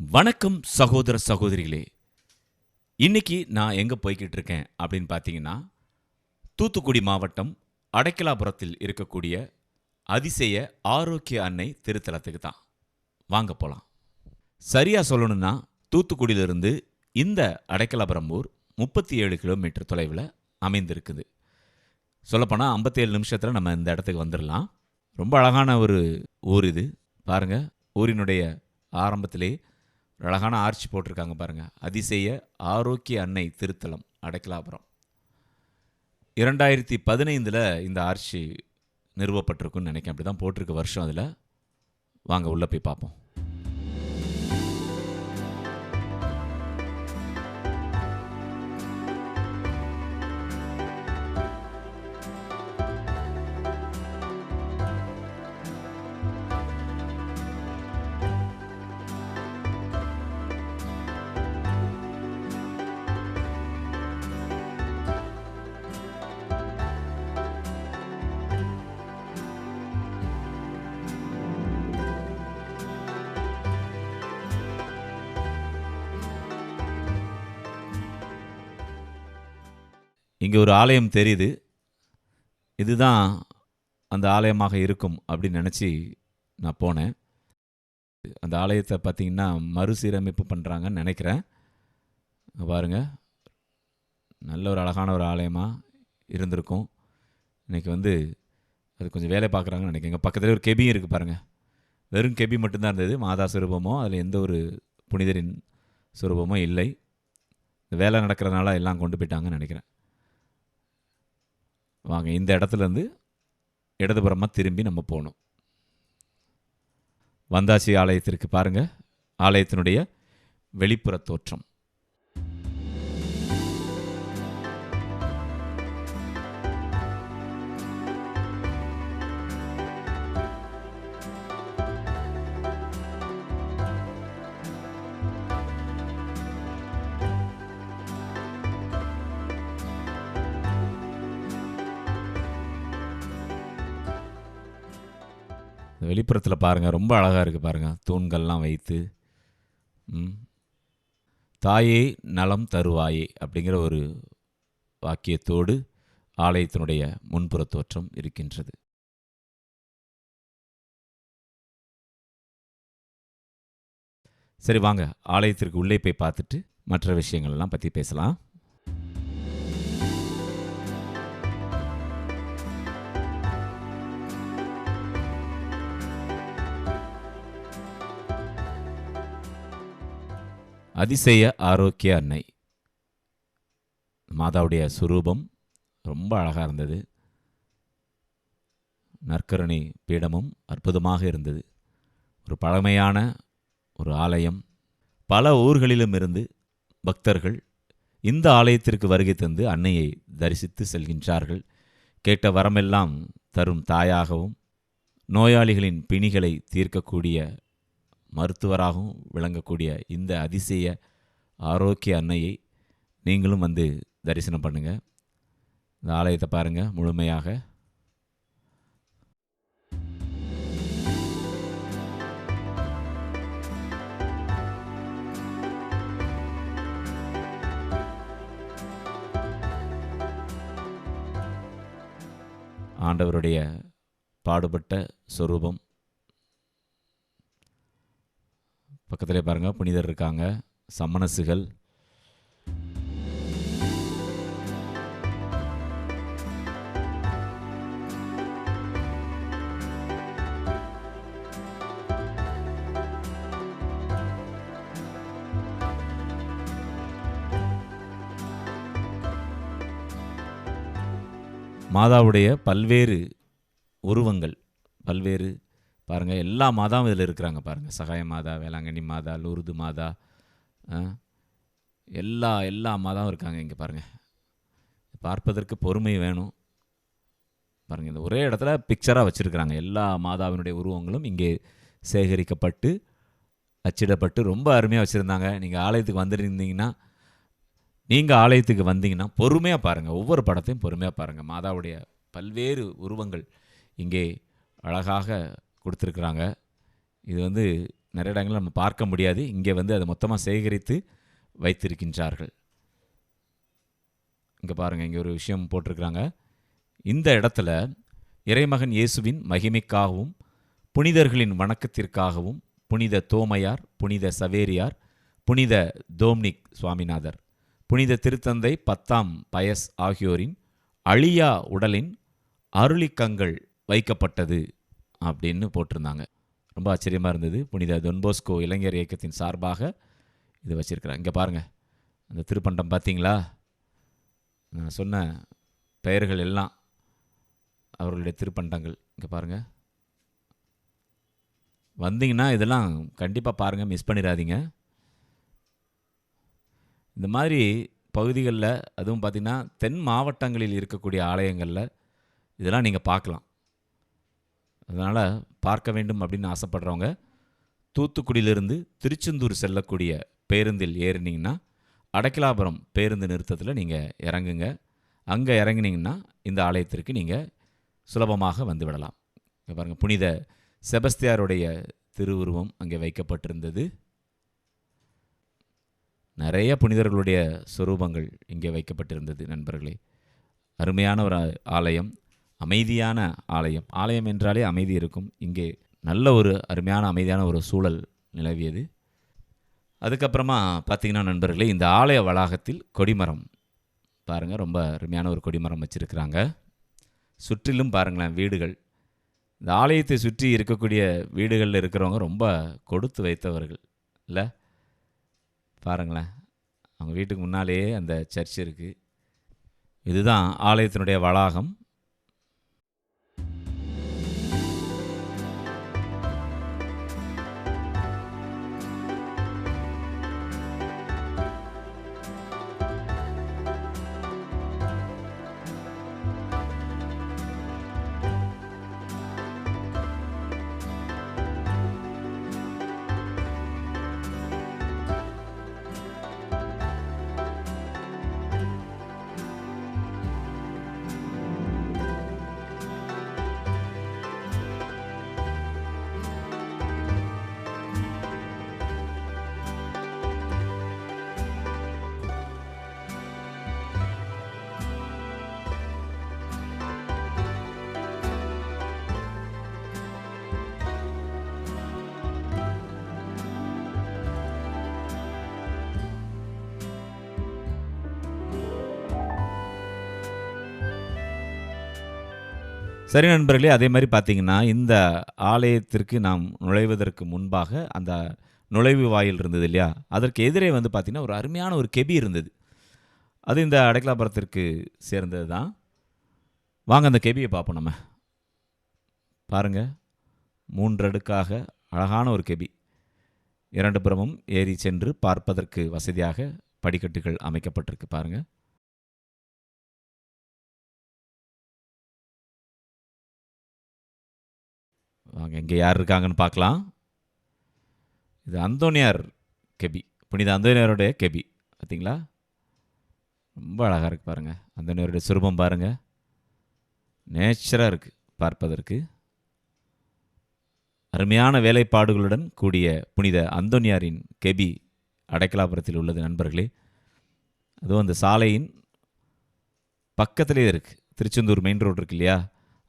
வணக்கம் சகோதர சகோதரிகளே. இன்னைக்கு நான் எங்கே போய்கிட்டு இருக்கேன் அப்படின்னு பார்த்தீங்கன்னா தூத்துக்குடி மாவட்டம் அடைக்கலாபுரத்தில் இருக்கக்கூடிய அதிசய ஆரோக்கிய அன்னை திருத்தலத்துக்கு தான். வாங்க போகலாம் சரியாக சொல்லணும்னா தூத்துக்குடியிலிருந்து இந்த அடைக்கலாபுரம் ஊர் முப்பத்தி ஏழு கிலோமீட்டர் தொலைவில் அமைந்திருக்குது. சொல்லப்போனால் ஐம்பத்தேழு நிமிஷத்தில் நம்ம இந்த இடத்துக்கு வந்துடலாம் ரொம்ப அழகான ஒரு ஊர் இது. பாருங்கள் ஊரினுடைய ஆரம்பத்திலே ஒரு அழகான ஆர்ச்சி போட்டிருக்காங்க பாருங்கள் அதிசய ஆரோக்கிய அன்னை திருத்தலம் அடைக்கலாபுரம். இரண்டாயிரத்தி பதினைந்தில் இந்த ஆர்ச்சி நிறுவப்பட்டிருக்குன்னு நினைக்கிறேன். அப்படி தான் போட்டிருக்க வருஷம் அதில். வாங்க உள்ளே போய் பார்ப்போம். இங்கே ஒரு ஆலயம் தெரியுது. இதுதான் அந்த ஆலயமாக இருக்கும் அப்படின்னு நினச்சி நான் போனேன். அந்த ஆலயத்தை பார்த்தீங்கன்னா மறுசீரமைப்பு பண்ணுறாங்கன்னு நினைக்கிறேன். பாருங்கள் பாருங்க. நல்ல ஒரு அழகான ஒரு ஆலயமாக இருந்திருக்கும். இன்றைக்கி வந்து அது கொஞ்சம் வேலை பார்க்குறாங்கன்னு நினைக்கிறேன். இங்கே பக்கத்தில் ஒரு கெபியும் இருக்குது பாருங்கள் வெறும் கெபி மட்டும்தான் இருந்தது. மாதா சுரூபமோ அதில் எந்த ஒரு புனிதரின் சுரூபமோ இல்லை. இந்த வேலை நடக்கிறதுனால எல்லாம் கொண்டு போயிட்டாங்கன்னு நினைக்கிறேன். வாங்க இந்த இடத்துலேருந்து இடதுபுறமாக திரும்பி நம்ம போகணும். வந்தாசி ஆலயத்திற்கு பாருங்க ஆலயத்தினுடைய வெளிப்புற தோற்றம். இந்த வெளிப்புறத்தில் பாருங்கள் ரொம்ப அழகாக இருக்குது பாருங்கள் தூண்கள்லாம் வைத்து. ம். தாயே நலம் தருவாயே அப்படிங்கிற ஒரு வாக்கியத்தோடு ஆலயத்தினுடைய முன்புற தோற்றம் இருக்கின்றது. சரி வாங்க. ஆலயத்திற்கு உள்ளே போய் பார்த்துட்டு மற்ற விஷயங்கள்லாம் பற்றி பேசலாம். அதிசய ஆரோக்கிய அன்னை. மாதாவுடைய சுரூபம் ரொம்ப அழகாக இருந்தது. நற்கருணை பீடமும் அற்புதமாக இருந்தது. ஒரு பழமையான ஒரு ஆலயம். பல ஊர்களிலும் இருந்து பக்தர்கள் இந்த ஆலயத்திற்கு வருகை தந்து அன்னையை தரிசித்து செல்கின்றார்கள். கேட்ட வரமெல்லாம் தரும் தாயாகவும் நோயாளிகளின் பிணிகளை தீர்க்கக்கூடிய மருத்துவராகவும் விளங்கக்கூடிய இந்த அதிசய ஆரோக்கிய அன்னையை நீங்களும் வந்து தரிசனம் பண்ணுங்க. இந்த ஆலயத்தை பாருங்க முழுமையாக. ஆண்டவருடைய பாடுபட்ட சொரூபம் பக்கத்திலே பாருங்க புனிதர் இருக்காங்க சம்மனசுகள் மாதாவுடைய பல்வேறு உருவங்கள் பல்வேறு பாருங்கள் எல்லா மாதாவும் இதில் இருக்கிறாங்க பாருங்கள் சகாய மாதா வேளாங்கண்ணி மாதா லூர்து மாதா எல்லா எல்லா மாதாவும் இருக்காங்க இங்கே பாருங்கள் பார்ப்பதற்கு பொறுமை வேணும். பாருங்கள் இந்த ஒரே இடத்துல பிக்சராக வச்சுருக்கிறாங்க. எல்லா மாதாவினுடைய உருவங்களும் இங்கே சேகரிக்கப்பட்டு அச்சிடப்பட்டு ரொம்ப அருமையாக வச்சுருந்தாங்க. நீங்கள் ஆலயத்துக்கு வந்துருந்தீங்கன்னா நீங்கள் ஆலயத்துக்கு வந்தீங்கன்னா பொறுமையாக பாருங்கள் ஒவ்வொரு படத்தையும் பொறுமையாக பாருங்கள் மாதாவுடைய பல்வேறு உருவங்கள் இங்கே அழகாக கொடுத்துருக்குறாங்க. இது வந்து நிறைய இடங்களில் நம்ம பார்க்க முடியாது. இங்கே வந்து அதை மொத்தமாக சேகரித்து வைத்திருக்கின்றார்கள். இங்கே பாருங்கள் இங்கே ஒரு விஷயம் போட்டிருக்கிறாங்க. இந்த இடத்துல இறைமகன் இயேசுவின் மகிமைக்காகவும் புனிதர்களின் வணக்கத்திற்காகவும் புனித தோமையார் புனித சவேரியார் புனித தோம்னிக் சுவாமிநாதர் புனித திருத்தந்தை பத்தாம் பயஸ் ஆகியோரின் அழியா உடலின் அருளிக்கங்கள் வைக்கப்பட்டது. அப்படின்னு போட்டிருந்தாங்க. ரொம்ப ஆச்சரியமாக இருந்தது. புனித தொன்போஸ்கோ இளைஞர் இயக்கத்தின் சார்பாக இது வச்சுருக்கிறேன் இங்கே பாருங்கள் அந்த திருப்பண்டம் பார்த்தீங்களா நான் சொன்ன பெயர்கள் எல்லாம் அவர்களுடைய திருப்பண்டங்கள். இங்கே பாருங்கள் வந்தீங்கன்னா இதெல்லாம் கண்டிப்பாக பாருங்கள் மிஸ் பண்ணிடாதீங்க. இந்த மாதிரி பகுதிகளில் அதுவும் பார்த்திங்கன்னா தென் மாவட்டங்களில் இருக்கக்கூடிய ஆலயங்களில் இதெல்லாம் நீங்கள் பார்க்கலாம். அதனால் பார்க்க வேண்டும் அப்படின்னு ஆசைப்படுறவங்க தூத்துக்குடியிலிருந்து திருச்செந்தூர் செல்லக்கூடிய பேருந்தில் ஏறினீங்கன்னா அடக்கிலாபுரம் பேருந்து நிறுத்தத்தில் நீங்கள் இறங்குங்க. அங்கே இறங்குனீங்கன்னா இந்த ஆலயத்திற்கு நீங்கள் சுலபமாக வந்துவிடலாம் இங்கே பாருங்கள் புனித செபஸ்தியாருடைய திருவுருவம் அங்கே வைக்கப்பட்டிருந்தது. நிறைய புனிதர்களுடைய சொரூபங்கள் இங்கே வைக்கப்பட்டிருந்தது நண்பர்களே. அருமையான ஒரு ஆலயம். அமைதியான ஆலயம். ஆலயம் என்றாலே அமைதி இருக்கும். இங்கே நல்ல ஒரு அருமையான அமைதியான ஒரு சூழல் நிலவியது. அதுக்கப்புறமா பார்த்திங்கன்னா நண்பர்களே இந்த ஆலய வளாகத்தில் கொடிமரம் பாருங்கள் ரொம்ப அருமையான ஒரு கொடிமரம் வச்சுருக்கிறாங்க. சுற்றிலும் பாருங்களேன் வீடுகள். இந்த ஆலயத்தை சுற்றி இருக்கக்கூடிய வீடுகளில் இருக்கிறவங்க ரொம்ப கொடுத்து வைத்தவர்கள் இல்லை? பாருங்களேன் அவங்க வீட்டுக்கு முன்னாலேயே அந்த சர்ச் இருக்குது இதுதான் ஆலயத்தினுடைய வளாகம். சரி நண்பர்களே அதே மாதிரி பார்த்தீங்கன்னா இந்த ஆலயத்திற்கு நாம் நுழைவதற்கு முன்பாக அந்த நுழைவு வாயில் இருந்தது இல்லையா? அதற்கு எதிரே வந்து பார்த்திங்கன்னா ஒரு அருமையான ஒரு கெபி இருந்தது. அது இந்த அடைக்கலாபுரத்திற்கு சேர்ந்தது தான் வாங்க அந்த கெபியை பார்ப்போம் நம்ம. பாருங்கள் மூன்றடுக்காக அழகான ஒரு கெபி. இரண்டு புறமும் ஏறி சென்று பார்ப்பதற்கு வசதியாக படிக்கட்டுகள் அமைக்கப்பட்டிருக்கு. பாருங்கள் வாங்க இங்கே யார் இருக்காங்கன்னு பார்க்கலாம். இது அந்தோனியார் கெபி. புனித அந்தோனியாருடைய கெபி. பார்த்தீங்களா ரொம்ப அழகாக இருக்குது பாருங்கள் அந்தோனியாருடைய சுரூபம் பாருங்கள் நேச்சராக இருக்குது பார்ப்பதற்கு. அருமையான வேலைப்பாடுகளுடன் கூடிய புனித அந்தோனியாரின் கெபி அடைக்கலாபுரத்தில் உள்ளது நண்பர்களே. அதுவும் அந்த சாலையின் பக்கத்திலே இருக்குது திருச்செந்தூர் மெயின் ரோடு இருக்கு இல்லையா?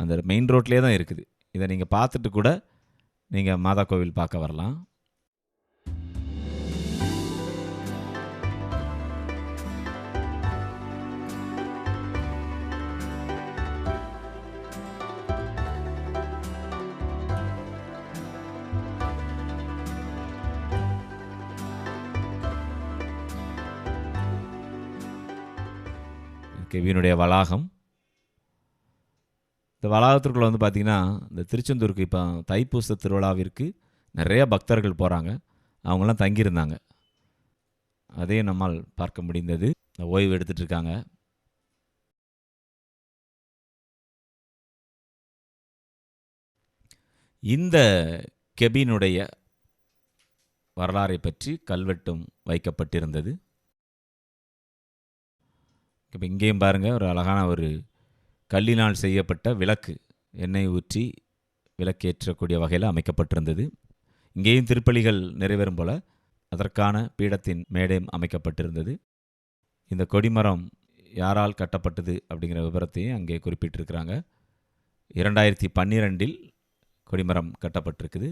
அந்த மெயின் ரோட்லேயே தான் இருக்குது. இதை நீங்கள் பார்த்துட்டு கூட நீங்கள் மாதா கோவில் பார்க்க வரலாம். கெவியினுடைய வளாகம் இந்த வளாகத்திற்குள்ள வந்து பார்த்திங்கன்னா இந்த திருச்செந்தூருக்கு இப்போ தைப்பூச திருவிழாவிற்கு நிறைய பக்தர்கள் போகிறாங்க அவங்களாம் தங்கியிருந்தாங்க. அதையும் நம்மால் பார்க்க முடிந்தது. ஓய்வு எடுத்துட்டு இருக்காங்க. இந்த கெபினுடைய வரலாறை பற்றி கல்வெட்டும் வைக்கப்பட்டிருந்தது. இப்போ இங்கேயும் பாருங்கள் ஒரு அழகான ஒரு கல்லினால் செய்யப்பட்ட விளக்கு எண்ணெய் ஊற்றி விளக்கேற்றக்கூடிய வகையில் அமைக்கப்பட்டிருந்தது. இங்கேயும் திருப்பலிகள் நிறைவேறும் போல அதற்கான பீடத்தின் மேடையும் அமைக்கப்பட்டிருந்தது. இந்த கொடிமரம் யாரால் கட்டப்பட்டது அப்படிங்கிற விவரத்தையும் அங்கே குறிப்பிட்டிருக்கிறாங்க. இரண்டாயிரத்தி பன்னிரெண்டில் கொடிமரம் கட்டப்பட்டிருக்குது.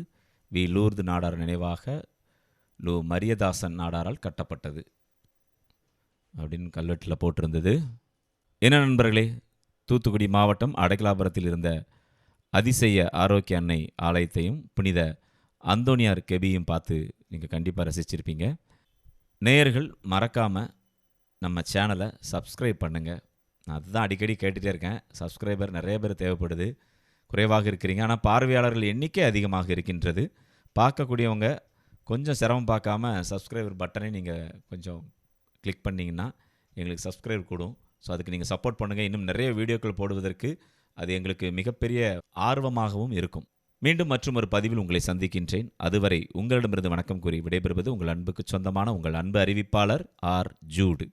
வி. லூர்து நாடார் நினைவாக லு. மரியதாசன் நாடாரால் கட்டப்பட்டது அப்படின்னு கல்வெட்டில் போட்டிருந்தது. என்ன நண்பர்களே தூத்துக்குடி மாவட்டம் அடைக்கலாபுரத்தில் இருந்த அதிசய ஆரோக்கிய அன்னை ஆலயத்தையும் புனித அந்தோனியார் கெபியும் பார்த்து நீங்கள் கண்டிப்பாக ரசிச்சிருப்பீங்க. நேயர்கள் மறக்காமல் நம்ம சேனலை சப்ஸ்கிரைப் பண்ணுங்கள் நான் அதுதான் அடிக்கடி கேட்டுகிட்டே இருக்கேன். சப்ஸ்கிரைபர் நிறைய பேர் தேவைப்படுது. குறைவாக இருக்கிறீங்க. ஆனால் பார்வையாளர்கள் எண்ணிக்கை அதிகமாக இருக்கின்றது. பார்க்கக்கூடியவங்க கொஞ்சம் சிரமம் பார்க்காம சப்ஸ்கிரைபர் பட்டனை நீங்கள் கொஞ்சம் கிளிக் பண்ணிங்கன்னா எங்களுக்கு சப்ஸ்கிரைப் கூடும். ஸோ அதுக்கு நீங்கள் சப்போர்ட் பண்ணுங்கள் இன்னும் நிறைய வீடியோக்கள் போடுவதற்கு அது எங்களுக்கு மிகப்பெரிய ஆர்வமாகவும் இருக்கும். மீண்டும் மற்றும் ஒரு பதிவில் உங்களை சந்திக்கின்றேன். அதுவரை உங்களிடமிருந்து வணக்கம் கூறி விடைபெறுவது உங்கள் அன்புக்கு சொந்தமான உங்கள் அன்பு அறிவிப்பாளர் ஆர். ஜூடு.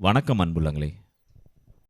வணக்கம் அன்புள்ளங்களே.